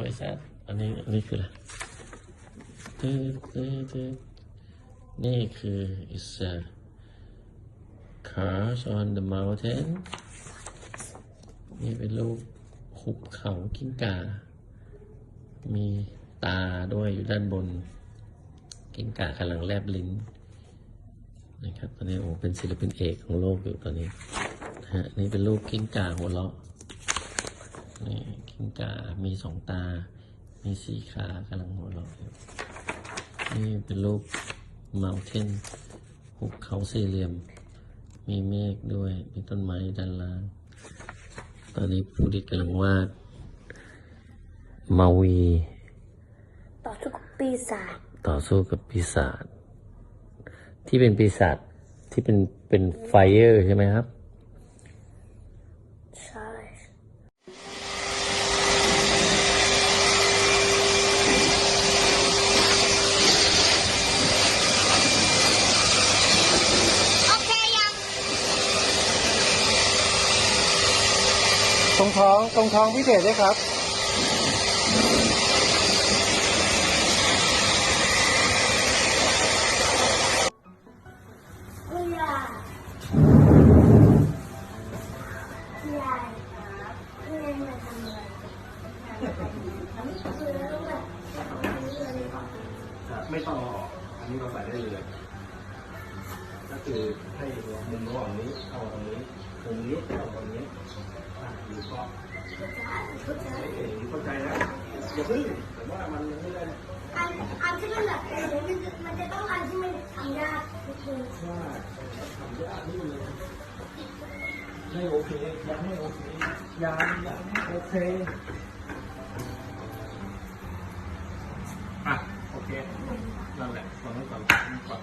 what is that อันนี้อันนี้คืออะไรตึ๊ดตึ๊ดตึ๊ดนี่คือ is a cars on the mountain นี่เป็นรูปหุบเขากิ้งก่า มีตาด้วยอยู่ด้านบน กิ้งก่ากำลังแลบลิ้นนะครับตอนนี้โอ้เป็นศิลปินเอกของโลกอยู่ตอนนี้นะฮะนี่เป็นรูปกิ้งก่าหัวเราะ กิ้งก่ามีสองตา มีสี่ขากำลังหัวเราะอยู่นี่เป็นรูป mountain หุบเขาสี่เหลี่ยม มีเมฆด้วย มีต้นไม้ด้านล่าง ตอนนี้ผู้ดิตกำลังวาดมาวี ต่อทุกปีศาจต่อสู้กับปีศาจที่เป็นปีศาจที่เป็นเป็นไฟเออร์ใช่ไหมครับ ใช่ ตรงท้องตรงท้องพิเศษด้วยครับเพื่อยครับไม่ต้องออกอันนี้เราใส่ได้เลย ก็คือให้มุมระหว่างนี้เข้าตรงนี้มุมนี้เข้าตรงนี้ เข้าใจเอ๋เข้าใจนะอย่าพึ่งผมว่ามันยังไม่ได้อันอันที่มันแบบเออมันมันจะต้องอันที่มันทำยากนิดนึงว่ทำยากนี่เลยไม่โอเคยังไม่โอเคยังยังไม่โอเคอะโอเคนั่นแหละตอนนั้นก่อนก่อน